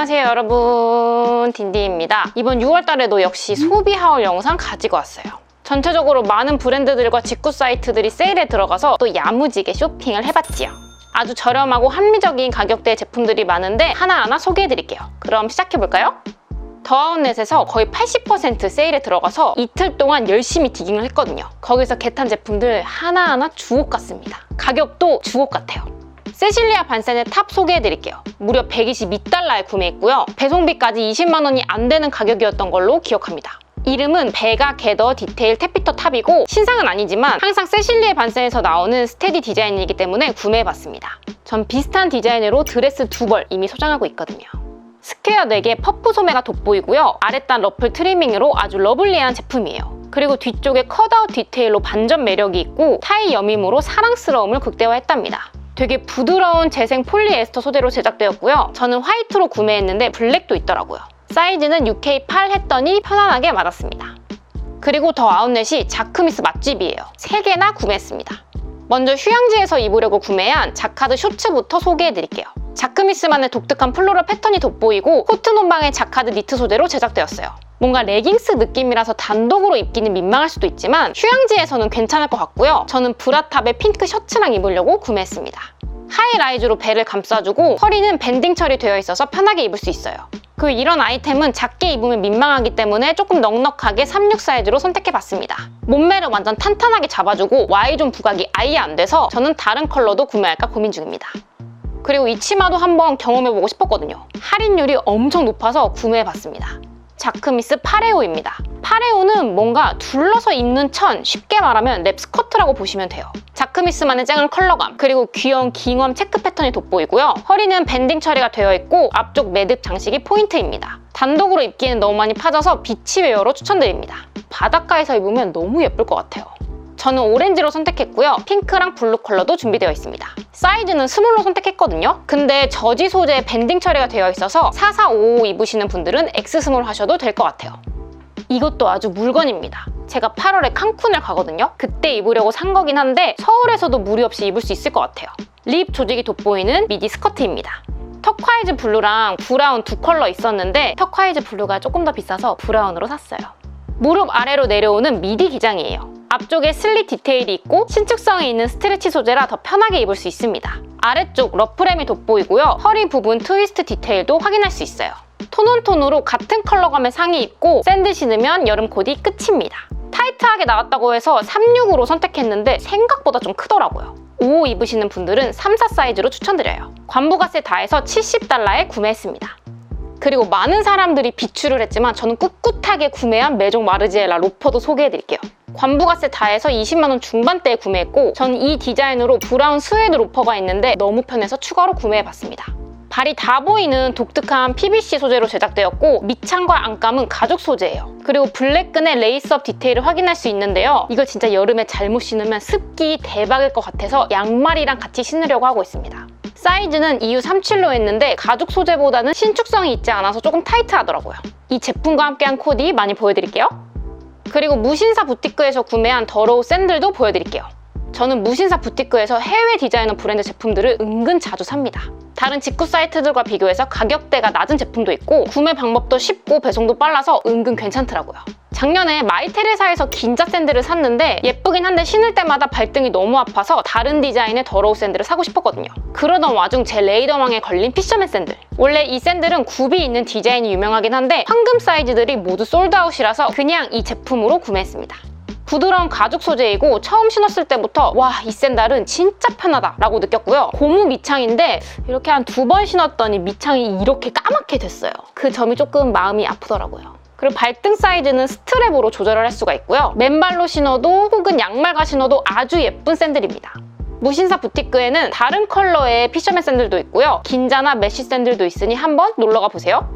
안녕하세요 여러분. 딘디입니다. 이번 6월달에도 역시 소비 하울 영상 가지고 왔어요. 전체적으로 많은 브랜드들과 직구 사이트들이 세일에 들어가서 또 야무지게 쇼핑을 해봤지요. 아주 저렴하고 합리적인 가격대의 제품들이 많은데 하나하나 소개해드릴게요. 그럼 시작해볼까요? 더아웃넷에서 거의 80% 세일에 들어가서 이틀 동안 열심히 디깅을 했거든요. 거기서 겟한 제품들 하나하나 주옥 같습니다. 가격도 주옥 같아요 세실리아 반센의 탑 소개해드릴게요. 무려 122달러에 구매했고요. 배송비까지 20만 원이 안 되는 가격이었던 걸로 기억합니다. 이름은 베가 게더 디테일 테피터 탑이고 신상은 아니지만 항상 세실리아 반센에서 나오는 스테디 디자인이기 때문에 구매해봤습니다. 전 비슷한 디자인으로 드레스 두 벌 이미 소장하고 있거든요. 스퀘어 4개 퍼프 소매가 돋보이고요. 아랫단 러플 트리밍으로 아주 러블리한 제품이에요. 그리고 뒤쪽에 컷아웃 디테일로 반전 매력이 있고 타이 여밈으로 사랑스러움을 극대화했답니다. 되게 부드러운 재생 폴리에스터 소재로 제작되었고요. 저는 화이트로 구매했는데 블랙도 있더라고요. 사이즈는 UK8 했더니 편안하게 맞았습니다. 그리고 더 아웃렛이 자크미스 맛집이에요. 3개나 구매했습니다. 먼저 휴양지에서 입으려고 구매한 자카드 쇼츠부터 소개해드릴게요. 자크미스만의 독특한 플로럴 패턴이 돋보이고 코트 논방의 자카드 니트 소재로 제작되었어요. 뭔가 레깅스 느낌이라서 단독으로 입기는 민망할 수도 있지만 휴양지에서는 괜찮을 것 같고요. 저는 브라탑의 핑크 셔츠랑 입으려고 구매했습니다. 하이라이즈로 배를 감싸주고 허리는 밴딩 처리되어 있어서 편하게 입을 수 있어요. 그 이런 아이템은 작게 입으면 민망하기 때문에 조금 넉넉하게 36 사이즈로 선택해봤습니다. 몸매를 완전 탄탄하게 잡아주고 Y존 부각이 아예 안 돼서 저는 다른 컬러도 구매할까 고민 중입니다. 그리고 이 치마도 한번 경험해보고 싶었거든요. 할인율이 엄청 높아서 구매해봤습니다. 자크미스 파레오입니다. 파레오는 뭔가 둘러서 입는 천, 쉽게 말하면 랩 스커트라고 보시면 돼요. 자크미스만의 쨍한 컬러감, 그리고 귀여운 깅엄 체크 패턴이 돋보이고요. 허리는 밴딩 처리가 되어 있고 앞쪽 매듭 장식이 포인트입니다. 단독으로 입기에는 너무 많이 파져서 비치 웨어로 추천드립니다. 바닷가에서 입으면 너무 예쁠 것 같아요. 저는 오렌지로 선택했고요. 핑크랑 블루 컬러도 준비되어 있습니다. 사이즈는 스몰로 선택했거든요. 근데 저지 소재 밴딩 처리가 되어 있어서 4455 입으시는 분들은 X 스몰 하셔도 될 것 같아요. 이것도 아주 물건입니다. 제가 8월에 칸쿤을 가거든요. 그때 입으려고 산 거긴 한데 서울에서도 무리 없이 입을 수 있을 것 같아요. 립 조직이 돋보이는 미디 스커트입니다. 터콰이즈 블루랑 브라운 두 컬러 있었는데 터콰이즈 블루가 조금 더 비싸서 브라운으로 샀어요. 무릎 아래로 내려오는 미디 기장이에요. 앞쪽에 슬릿 디테일이 있고 신축성이 있는 스트레치 소재라 더 편하게 입을 수 있습니다. 아래쪽 러프램이 돋보이고요. 허리 부분 트위스트 디테일도 확인할 수 있어요. 톤온톤으로 같은 컬러감의 상의 입고 샌드 신으면 여름 코디 끝입니다. 타이트하게 나왔다고 해서 36으로 선택했는데 생각보다 좀 크더라고요. 5 입으시는 분들은 3, 4 사이즈로 추천드려요. 관부가세 다 해서 70달러에 구매했습니다. 그리고 많은 사람들이 비추를 했지만 저는 꿋꿋하게 구매한 메종 마르지엘라 로퍼도 소개해드릴게요. 관부가세 다 해서 20만원 중반대에 구매했고 전 이 디자인으로 브라운 스웨드 로퍼가 있는데 너무 편해서 추가로 구매해봤습니다. 발이 다 보이는 독특한 PVC 소재로 제작되었고 밑창과 안감은 가죽 소재예요. 그리고 블랙끈의 레이스업 디테일을 확인할 수 있는데요. 이거 진짜 여름에 잘못 신으면 습기 대박일 것 같아서 양말이랑 같이 신으려고 하고 있습니다. 사이즈는 EU 37로 했는데 가죽 소재보다는 신축성이 있지 않아서 조금 타이트하더라고요. 이 제품과 함께한 코디 많이 보여드릴게요. 그리고 무신사 부티크에서 구매한 더로우 샌들도 보여드릴게요. 저는 무신사 부티크에서 해외 디자이너 브랜드 제품들을 은근 자주 삽니다. 다른 직구 사이트들과 비교해서 가격대가 낮은 제품도 있고 구매 방법도 쉽고 배송도 빨라서 은근 괜찮더라고요. 작년에 마이테레사에서 긴자 샌들을 샀는데 예쁘긴 한데 신을 때마다 발등이 너무 아파서 다른 디자인의 더러우 샌들을 사고 싶었거든요. 그러던 와중 제 레이더망에 걸린 피셔맨 샌들. 원래 이 샌들은 굽이 있는 디자인이 유명하긴 한데 황금 사이즈들이 모두 솔드아웃이라서 그냥 이 제품으로 구매했습니다. 부드러운 가죽 소재이고 처음 신었을 때부터 와 이 샌들은 진짜 편하다 라고 느꼈고요. 고무 밑창인데 이렇게 한 두 번 신었더니 밑창이 이렇게 까맣게 됐어요. 그 점이 조금 마음이 아프더라고요. 그리고 발등 사이즈는 스트랩으로 조절을 할 수가 있고요. 맨발로 신어도 혹은 양말과 신어도 아주 예쁜 샌들입니다. 무신사 부티크에는 다른 컬러의 피셔맨 샌들도 있고요. 긴자나 메쉬 샌들도 있으니 한번 놀러가 보세요.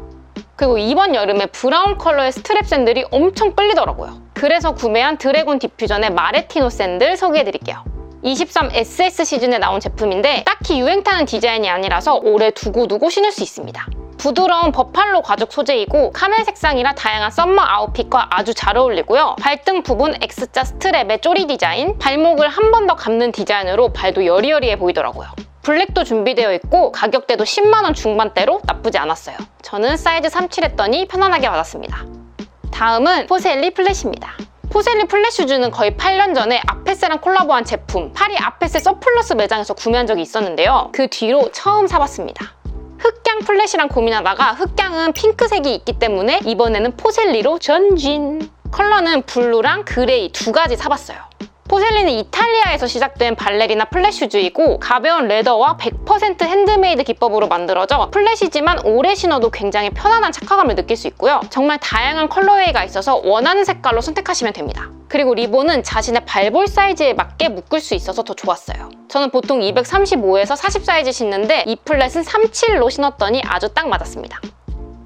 그리고 이번 여름에 브라운 컬러의 스트랩 샌들이 엄청 끌리더라고요. 그래서 구매한 드래곤 디퓨전의 마레티노 샌들 소개해드릴게요. 23 SS 시즌에 나온 제품인데 딱히 유행 타는 디자인이 아니라서 오래 두고두고 신을 수 있습니다. 부드러운 버팔로 가죽 소재이고 카멜 색상이라 다양한 썸머 아웃핏과 아주 잘 어울리고요. 발등 부분 X자 스트랩의 쪼리 디자인, 발목을 한 번 더 감는 디자인으로 발도 여리여리해 보이더라고요. 블랙도 준비되어 있고 가격대도 10만원 중반대로 나쁘지 않았어요. 저는 사이즈 37 했더니 편안하게 받았습니다. 다음은 포셀리 플랫입니다. 포셀리 플랫 슈즈는 거의 8년 전에 아페스랑 콜라보한 제품 파리 아페스 서플러스 매장에서 구매한 적이 있었는데요. 그 뒤로 처음 사봤습니다. 플랫이랑 고민하다가 흑양은 핑크색이 있기 때문에 이번에는 포셀리로 전진! 컬러는 블루랑 그레이 두 가지 사봤어요. 포셀리는 이탈리아에서 시작된 발레리나 플랫 슈즈이고 가벼운 레더와 100% 핸드메이드 기법으로 만들어져 플랫이지만 오래 신어도 굉장히 편안한 착화감을 느낄 수 있고요. 정말 다양한 컬러웨이가 있어서 원하는 색깔로 선택하시면 됩니다. 그리고 리본은 자신의 발볼 사이즈에 맞게 묶을 수 있어서 더 좋았어요. 저는 보통 235에서 40 사이즈 신는데 이 플랫은 37로 신었더니 아주 딱 맞았습니다.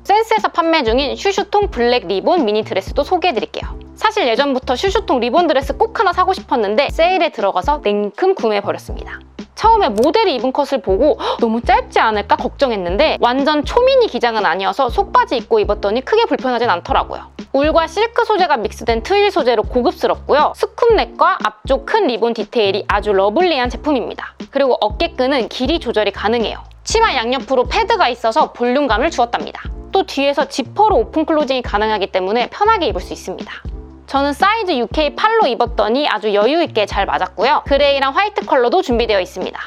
센스에서 판매 중인 슈슈통 블랙 리본 미니 드레스도 소개해드릴게요. 사실 예전부터 슈슈통 리본 드레스 꼭 하나 사고 싶었는데 세일에 들어가서 냉큼 구매해버렸습니다. 처음에 모델이 입은 컷을 보고 "헉, 너무 짧지 않을까 걱정했는데 완전 초미니 기장은 아니어서 속바지 입고 입었더니 크게 불편하진 않더라고요. 울과 실크 소재가 믹스된 트윌 소재로 고급스럽고요. 스쿱넥과 앞쪽 큰 리본 디테일이 아주 러블리한 제품입니다. 그리고 어깨끈은 길이 조절이 가능해요. 치마 양옆으로 패드가 있어서 볼륨감을 주었답니다. 또 뒤에서 지퍼로 오픈 클로징이 가능하기 때문에 편하게 입을 수 있습니다. 저는 사이즈 UK8로 입었더니 아주 여유있게 잘 맞았고요. 그레이랑 화이트 컬러도 준비되어 있습니다.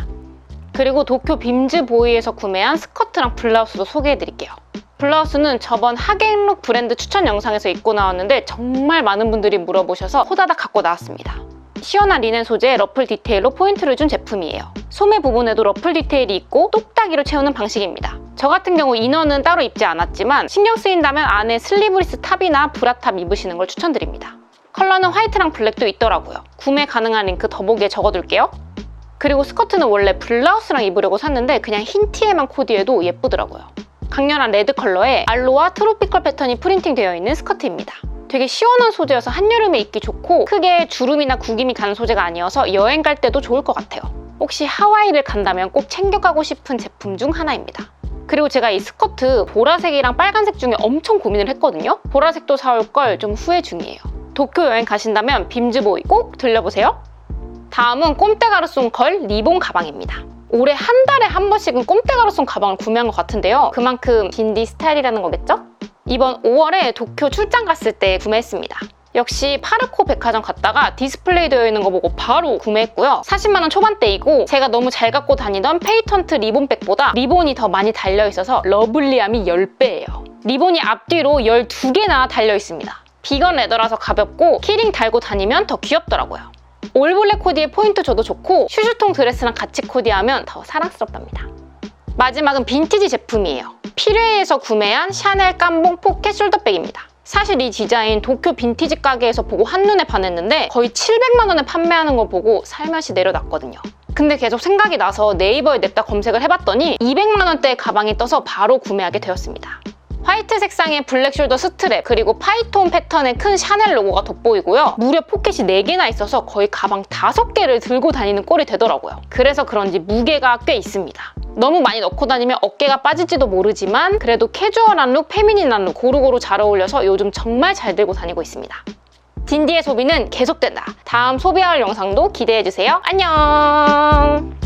그리고 도쿄 빔즈 보이에서 구매한 스커트랑 블라우스도 소개해드릴게요. 블라우스는 저번 하객룩 브랜드 추천 영상에서 입고 나왔는데 정말 많은 분들이 물어보셔서 호다닥 갖고 나왔습니다. 시원한 리넨 소재에 러플 디테일로 포인트를 준 제품이에요. 소매 부분에도 러플 디테일이 있고 똑딱이로 채우는 방식입니다. 저 같은 경우 이너는 따로 입지 않았지만 신경 쓰인다면 안에 슬리브리스 탑이나 브라탑 입으시는 걸 추천드립니다. 컬러는 화이트랑 블랙도 있더라고요. 구매 가능한 링크 더보기에 적어둘게요. 그리고 스커트는 원래 블라우스랑 입으려고 샀는데 그냥 흰 티에만 코디해도 예쁘더라고요. 강렬한 레드 컬러에 알로와 트로피컬 패턴이 프린팅되어 있는 스커트입니다. 되게 시원한 소재여서 한여름에 입기 좋고 크게 주름이나 구김이 가는 소재가 아니어서 여행 갈 때도 좋을 것 같아요. 혹시 하와이를 간다면 꼭 챙겨가고 싶은 제품 중 하나입니다. 그리고 제가 이 스커트 보라색이랑 빨간색 중에 엄청 고민을 했거든요. 보라색도 사올 걸 좀 후회 중이에요. 도쿄 여행 가신다면 빔즈보이 꼭 들려보세요. 다음은 꼼떼가루송 걸 리본 가방입니다. 올해 한 달에 한 번씩은 꼼떼가루송 가방을 구매한 것 같은데요. 그만큼 딘디 스타일이라는 거겠죠? 이번 5월에 도쿄 출장 갔을 때 구매했습니다. 역시 파르코 백화점 갔다가 디스플레이 되어 있는 거 보고 바로 구매했고요. 40만 원 초반대이고 제가 너무 잘 갖고 다니던 페이턴트 리본백보다 리본이 더 많이 달려있어서 러블리함이 10배예요. 리본이 앞뒤로 12개나 달려있습니다. 비건 레더라서 가볍고 키링 달고 다니면 더 귀엽더라고요. 올블랙 코디에 포인트 줘도 좋고 슈즈통 드레스랑 같이 코디하면 더 사랑스럽답니다. 마지막은 빈티지 제품이에요. 피레에서 구매한 샤넬 깜봉 포켓 숄더백입니다. 사실 이 디자인 도쿄 빈티지 가게에서 보고 한눈에 반했는데 거의 700만 원에 판매하는 거 보고 살며시 내려놨거든요. 근데 계속 생각이 나서 네이버에 냅다 검색을 해봤더니 200만 원대의 가방이 떠서 바로 구매하게 되었습니다. 화이트 색상의 블랙 숄더 스트랩 그리고 파이톤 패턴의 큰 샤넬 로고가 돋보이고요. 무려 포켓이 4개나 있어서 거의 가방 5개를 들고 다니는 꼴이 되더라고요. 그래서 그런지 무게가 꽤 있습니다. 너무 많이 넣고 다니면 어깨가 빠질지도 모르지만 그래도 캐주얼한 룩, 페미닌한 룩 고루고루 잘 어울려서 요즘 정말 잘 들고 다니고 있습니다. 딘디의 소비는 계속된다. 다음 소비할 영상도 기대해주세요. 안녕!